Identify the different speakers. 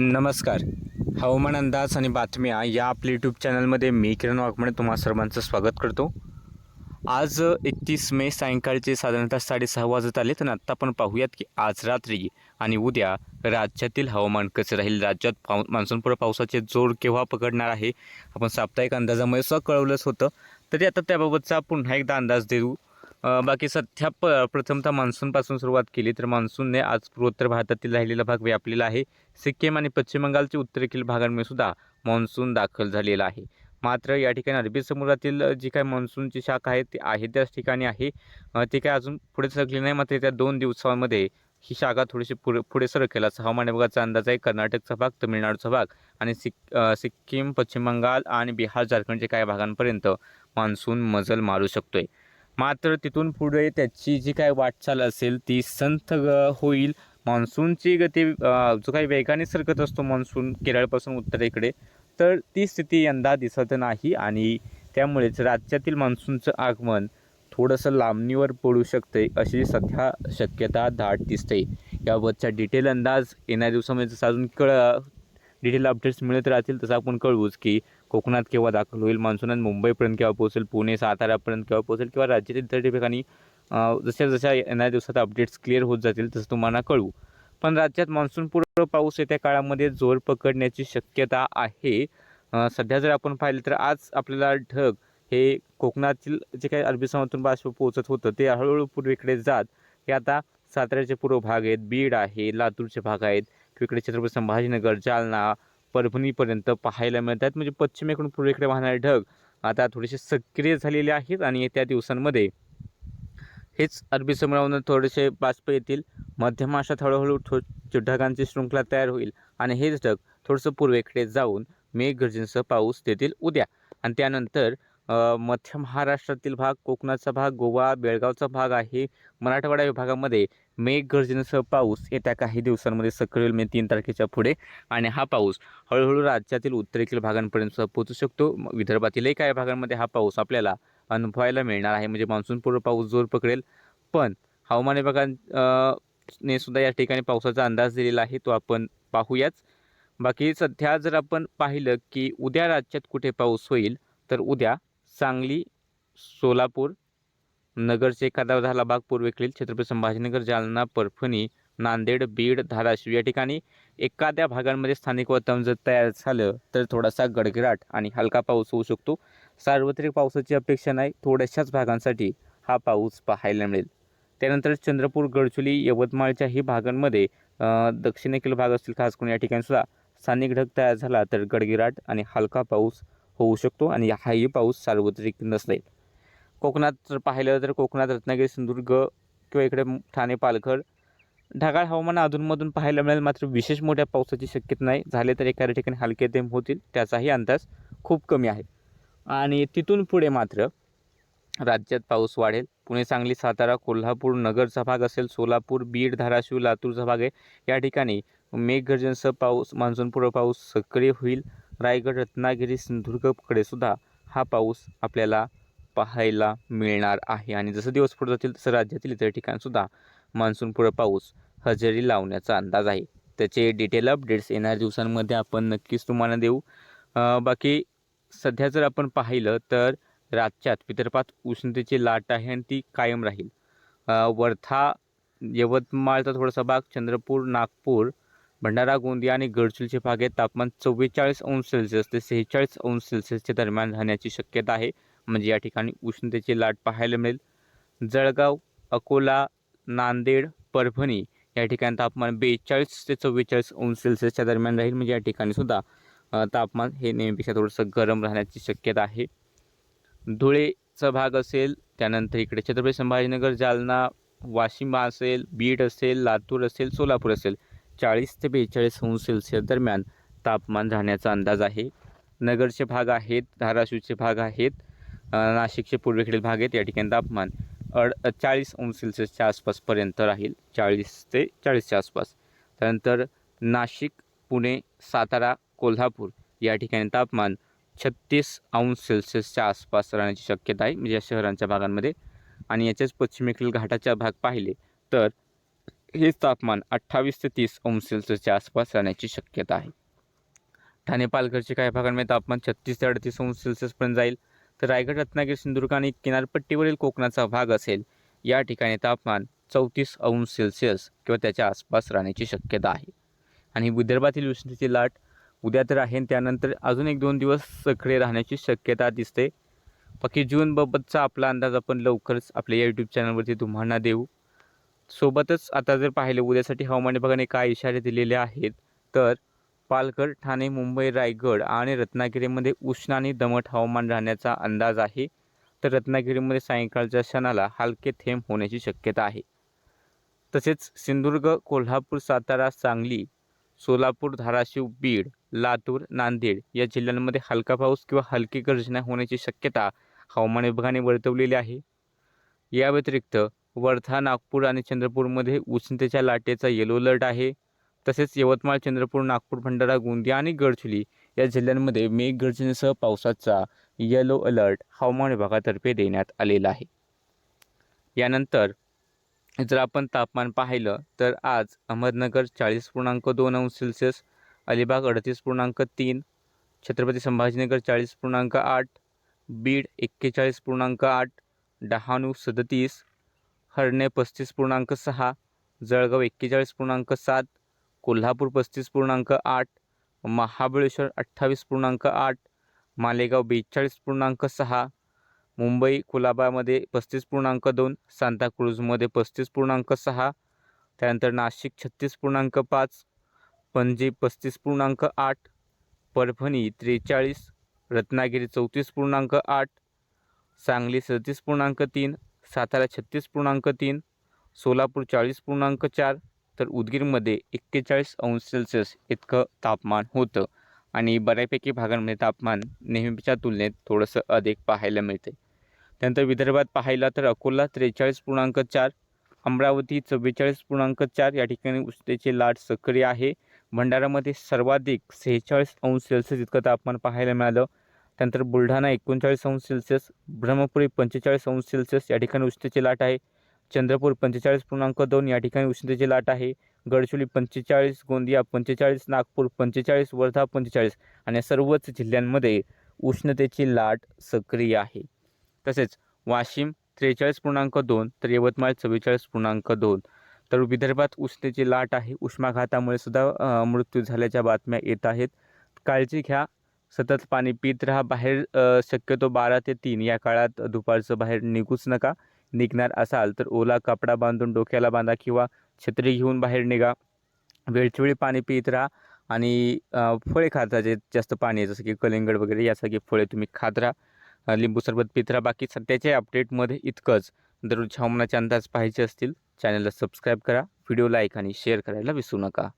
Speaker 1: नमस्कार. हवामान अंदाज आणि बातम्या या आपल्या यूट्यूब चॅनलमध्ये मी किरण वाघमणे तुम्हा सर्वांचं स्वागत करतो. आज एकतीस मे सायंकाळचे साधारणतः साडेसहा वाजत आले तर आत्ता आपण पाहूयात की आज रात्री आणि उद्या राज्यातील हवामान कसे राहील? राज्यात पाऊ मान्सूनपूर्व पावसाचे जोर केव्हा पकडणार आहे? आपण साप्ताहिक अंदाजामुळे सुद्धा कळवलंच होतं. तरी आता त्याबाबतचा पुन्हा एकदा अंदाज देऊ. बाकी सध्या प प्रथमतः मान्सूनपासून सुरुवात केली तर मान्सूनने आज पूर्वोत्तर भारतातील राहिलेला भाग व्यापलेला आहे. सिक्कीम आणि पश्चिम बंगालच्या उत्तरेकडील भागांमध्ये सुद्धा मान्सून दाखल झालेला आहे. मात्र या ठिकाणी अरबी समुद्रातील जी काय मान्सूनची शाखा आहे ती आहे त्याच ठिकाणी आहे. ती काय अजून पुढे सरकली नाही मात्र त्या दोन दिवसांमध्ये ही शाखा थोडीशी पुढे पुढे सरकेल. असा हवामान विभागाचा अंदाज आहे. कर्नाटकचा भाग तमिळनाडूचा भाग आणि सिक सिक्कीम पश्चिम बंगाल आणि बिहार झारखंडच्या काही भागांपर्यंत मान्सून मजल मारू शकतोय. मात्र तिथून पुढे त्याची जी काय वाटचाल असेल ती संथ ग- होईल. मान्सूनची गती जो काही वेगाने सरकत असतो मान्सून केरळपासून उत्तरेकडे तर ती स्थिती यंदा दिसत नाही आणि त्यामुळेच राज्यातील मान्सूनचं आगमन थोडंसं लांबणीवर पडू शकते अशी सध्या शक्यता दाट दिसते. याबाबतचा डिटेल अंदाज येणाऱ्या दिवसामध्ये जसं अजून कळ डिटेल अपडेट्स मिळत राहतील तसं आपण कळवूच की कोकणात केव्हा दाखल होईल मान्सूनात मुंबईपर्यंत केव्हा पोहोचेल पुणे सातारापर्यंत केव्हा पोहोचेल किंवा राज्यातील इतर ठिकाणी जशा जशा येणाऱ्या दिवसात अपडेट्स क्लिअर होत जातील तसं तुम्हाला कळवू. पण राज्यात मान्सूनपूर्व पाऊस येत्या काळामध्ये जोर पकडण्याची शक्यता आहे. सध्या जर आपण पाहिलं तर आज आपल्याला ढग हे कोकणातील जे काही अरबी समुद्रातून बाष्प पोहोचत होतं ते हळूहळू पूर्वेकडे जात हे आता साताऱ्याचे पूर्व भाग आहेत बीड आहे लातूरचे भाग आहेत इकडे छत्रपती संभाजीनगर जालना परभणीपर्यंत पाहायला मिळतात. म्हणजे पश्चिमेकडून पूर्वेकडे वाहणारे ढग आता थोडेसे सक्रिय झालेले आहेत आणि येत्या दिवसांमध्ये हेच अरबी समुद्रावरून थोडेसे बाष्प येतील. मध्य महाराष्ट्रात हळूहळू थो ढगांची शृंखला तयार होईल आणि हेच ढग थोडंसं पूर्वेकडे जाऊन मेघगर्जनेसह पाऊस देतील उद्या. आणि त्यानंतर मध्य महाराष्ट्रातील भाग कोकणाचा भाग गोवा बेळगावचा भाग आहे. मराठवाडा विभागामध्ये मेघगर्जनेसह पाऊस येत्या काही दिवसांमध्ये सक्रिय होईल म्हणजे तीन तारखेच्या पुढे. आणि हा पाऊस हळूहळू राज्यातील उत्तरेकडील भागांपर्यंत पोहोचू शकतो. विदर्भातीलही काही भागांमध्ये हा पाऊस आपल्याला अनुभवायला मिळणार आहे. म्हणजे मान्सूनपूर्व पाऊस जोर पकडेल. पण हवामान विभागां ने सुद्धा या ठिकाणी पावसाचा अंदाज दिलेला आहे. तो आपण पाहूयाच. बाकी सध्या जर आपण पाहिलं की उद्या राज्यात कुठे पाऊस होईल तर उद्या सांगली सोलापूर नगरचे एखादा झाला भाग. पूर्वेकडील छत्रपती संभाजीनगर जालना परभणी नांदेड बीड धाराशिव या ठिकाणी एखाद्या भागांमध्ये स्थानिक वातावरण जर तयार झालं तर थोडासा गडगडाट आणि हलका पाऊस होऊ शकतो. सार्वत्रिक पावसाची अपेक्षा नाही थोड्याशाच भागांसाठी हा पाऊस पाहायला मिळेल. त्यानंतर चंद्रपूर गडचुली यवतमाळच्याही भागांमध्ये दक्षिणेकडील भाग असतील खास करून या ठिकाणी सुद्धा स्थानिक ढग तयार झाला तर गडगिराट आणि हलका पाऊस होऊ शकतो आणि हाही पाऊस सार्वत्रिक नसेल. कोकणात जर पाहिलं तर कोकणात रत्नागिरी सिंधुदुर्ग किंवा इकडे ठाणे पालघर ढगाळ हवामान अधूनमधून पाहायला मिळेल. मात्र विशेष मोठ्या पावसाची शक्यता नाही. झाले तर एखाद्या ठिकाणी हलके थेंब होतील. त्याचाही अंदाज खूप कमी आहे. आणि तिथून पुढे मात्र राज्यात पाऊस वाढेल. पुणे सांगली सातारा कोल्हापूर नगरचा भाग असेल सोलापूर बीड धाराशिव लातूरचा भाग आहे. या ठिकाणी मेघगर्जनसह पाऊस मान्सूनपूर्व पाऊस सक्रिय होईल. रायगड रत्नागिरी सिंधुदुर्गकडे सुद्धा हा पाऊस आपल्याला पाहायला मिळणार आहे. आणि जसं दिवस पुढे जातील तसं राज्यातील इतर ठिकाणसुद्धा मान्सूनपुढं पाऊस हजेरी लावण्याचा अंदाज आहे. त्याचे डिटेल अपडेट्स येणाऱ्या दिवसांमध्ये आपण नक्कीच तुम्हाला देऊ. बाकी सध्या जर आपण पाहिलं तर राज्यात विदर्भात उष्णतेची लाट आहे आणि ती कायम राहील. वर्धा यवतमाळचा थोडासा भाग चंद्रपूर नागपूर भंडारा गोंदिया आणि गडचिरोलीच्या भाग आहेत. तापमान चव्वेचाळीस अंश सेल्सिअस ते सेहेचाळीस अंश सेल्सिअसच्या दरम्यान राहण्याची शक्यता आहे. म्हणजे या ठिकाणी उष्णतेची लाट पाहायला मिळेल. जळगाव अकोला नांदेड परभणी या ठिकाणी तापमान बेचाळीस ते चव्वेचाळीस अंश सेल्सिअसच्या दरम्यान राहील. म्हणजे या ठिकाणी सुद्धा तापमान हे नेहमीपेक्षा थोडंसं गरम राहण्याची शक्यता आहे. धुळेचा भाग असेल त्यानंतर इकडे छत्रपती संभाजीनगर जालना वाशिम असेल बीड असेल लातूर असेल सोलापूर असेल. चाळीस ते बेचाळीस अंश सेल्सिअस दरम्यान तापमान राहण्याचा अंदाज आहे. नगरचे भाग आहेत धाराशिवचे भाग आहेत नाशिकचे पूर्वेकडील भाग आहेत या ठिकाणी तापमान अड चाळीस अंश सेल्सिअसच्या आसपासपर्यंत राहील चाळीस ते चाळीसच्या आसपास. त्यानंतर नाशिक पुणे सातारा कोल्हापूर या ठिकाणी तापमान छत्तीस अंश सेल्सिअसच्या आसपास राहण्याची शक्यता आहे म्हणजे या शहरांच्या भागांमध्ये. आणि याच्याच पश्चिमेकडील घाटाचा भाग पाहिले तर हे तापमान अठ्ठावीस ते तीस अंश सेल्सिअसच्या आसपास राहण्याची शक्यता आहे. ठाणे पालघरचे काही भागांमध्ये तापमान छत्तीस ते अडतीस अंश सेल्सिअसपर्यंत जाईल. तर रायगड रत्नागिरी सिंधुदुर्ग आणि किनारपट्टीवरील कोकणाचा भाग असेल या ठिकाणी तापमान चौतीस अंश सेल्सिअस किंवा त्याच्या आसपास राहण्याची शक्यता आहे. आणि विदर्भातील उष्णतेची लाट उद्या तर आहे त्यानंतर अजून एक दोन दिवस सक्रिय राहण्याची शक्यता दिसते. बाकी जूनबाबतचा आपला अंदाज आपण लवकरच आपल्या या यूट्यूब चॅनलवरती तुम्हाला देऊ. सोबतच आता जर पाहिलं उद्यासाठी हवामान विभागाने काय इशारे दिलेले आहेत तर पालघर ठाणे मुंबई रायगड आणि रत्नागिरीमध्ये उष्ण आणि दमट हवामान राहण्याचा अंदाज आहे. तर रत्नागिरीमध्ये सायंकाळच्या क्षणाला हलके थेंब होण्याची शक्यता आहे. तसेच सिंधुदुर्ग कोल्हापूर सातारा सांगली सोलापूर धाराशिव बीड लातूर नांदेड या जिल्ह्यांमध्ये हलका पाऊस किंवा हलकी गर्जना होण्याची शक्यता हवामान विभागाने वर्तवलेली आहे. या व्यतिरिक्त वर्धा नागपूर आणि चंद्रपूरमध्ये उष्णतेच्या लाटेचा येलो अलर्ट आहे. तसेच यवतमाळ चंद्रपूर नागपूर भंडारा गोंदिया आणि गडचिरोली या जिल्ह्यांमध्ये मेघगर्जनेसह पावसाचा येलो अलर्ट हवामान विभागातर्फे देण्यात आलेला आहे. यानंतर जर आपण तापमान पाहिलं तर आज अहमदनगर चाळीस पूर्णांक दोन अंश सेल्सिअस अलिबाग अडतीस पूर्णांक तीन छत्रपती संभाजीनगर चाळीस पूर्णांक आठ बीड एक्केचाळीस पूर्णांक आठ डहाणू सदतीस हरणे पस्तीस पूर्णांक सहा जळगाव एक्केचाळीस पूर्णांक सात कोल्हापूर पस्तीस पूर्णांक आठ महाबळेश्वर अठ्ठावीस पूर्णांक आठ मालेगाव बेचाळीस पूर्णांक सहा मुंबई कुलाबामध्ये पस्तीस पूर्णांक दोन सांताक्रूजमध्ये पस्तीस पूर्णांक सहा त्यानंतर नाशिक छत्तीस पूर्णांक पाच पणजी पस्तीस पूर्णांक आठ परभणी त्रेचाळीस रत्नागिरी चौतीस पूर्णांक आठ सांगली सदतीस पूर्णांक तीन सातारा छत्तीस पूर्णांक तीन सोलापूर चाळीस पूर्णांक चार तर उदगीरमध्ये एक्केचाळीस अंश सेल्सिअस इतकं तापमान होतं. आणि बऱ्यापैकी भागांमध्ये तापमान नेहमीच्या तुलनेत थोडंसं अधिक पाहायला मिळते त्यानंतर विदर्भात पाहायला तर अकोला त्रेचाळीस पूर्णांक चार अमरावती चव्वेचाळीस पूर्णांक चार या ठिकाणी उष्णतेची लाट सक्रिय आहे. भंडारामध्ये सर्वाधिक सेहेचाळीस अंश सेल्सिअस इतकं तापमान पाहायला मिळालं. त्यानंतर बुलढाणा एकोणचाळीस अंश सेल्सिअस ब्रह्मपुरी पंचेचाळीस अंश सेल्सिअस या ठिकाणी उष्णतेची लाट आहे. चंद्रपूर पंचेचाळीस पूर्णांक दोन या ठिकाणी उष्णतेची लाट आहे. गडचिरोली पंचेचाळीस गोंदिया पंचेचाळीस नागपूर पंचेचाळीस वर्धा पंचेचाळीस आणि या सर्वच जिल्ह्यांमध्ये उष्णतेची लाट सक्रिय आहे. तसेच वाशिम त्रेचाळीस पूर्णांक दोन तर यवतमाळ चव्वेचाळीस पूर्णांक दोन. तर विदर्भात उष्णतेची लाट आहे. उष्माघातामुळे सुद्धा मृत्यू झाल्याच्या बातम्या येत आहेत. काळजी घ्या. सतत पाणी पित राहा. बाहेर शक्यतो बारा ते तीन या काळात दुपारचं बाहेर निघूच नका. निघणार असाल तर ओला कपडा बांधून डोक्याला बांधा किंवा छत्री घेऊन बाहेर निघा. वेळच्यावेळी पाणी पित राहा आणि फळे खात राहा. जे जास्त पाणी आहे जसं की कलिंगड वगैरे यासारखी फळे तुम्ही खात राहा. लिंबू सरबत पित राहा. बाकी सध्याच्या अपडेटमध्ये इतकंच. दररोज हवामानाचे अंदाज पाहायचे असतील चॅनलला सबस्क्राईब करा. व्हिडिओ लाईक आणि शेअर करायला विसरू नका.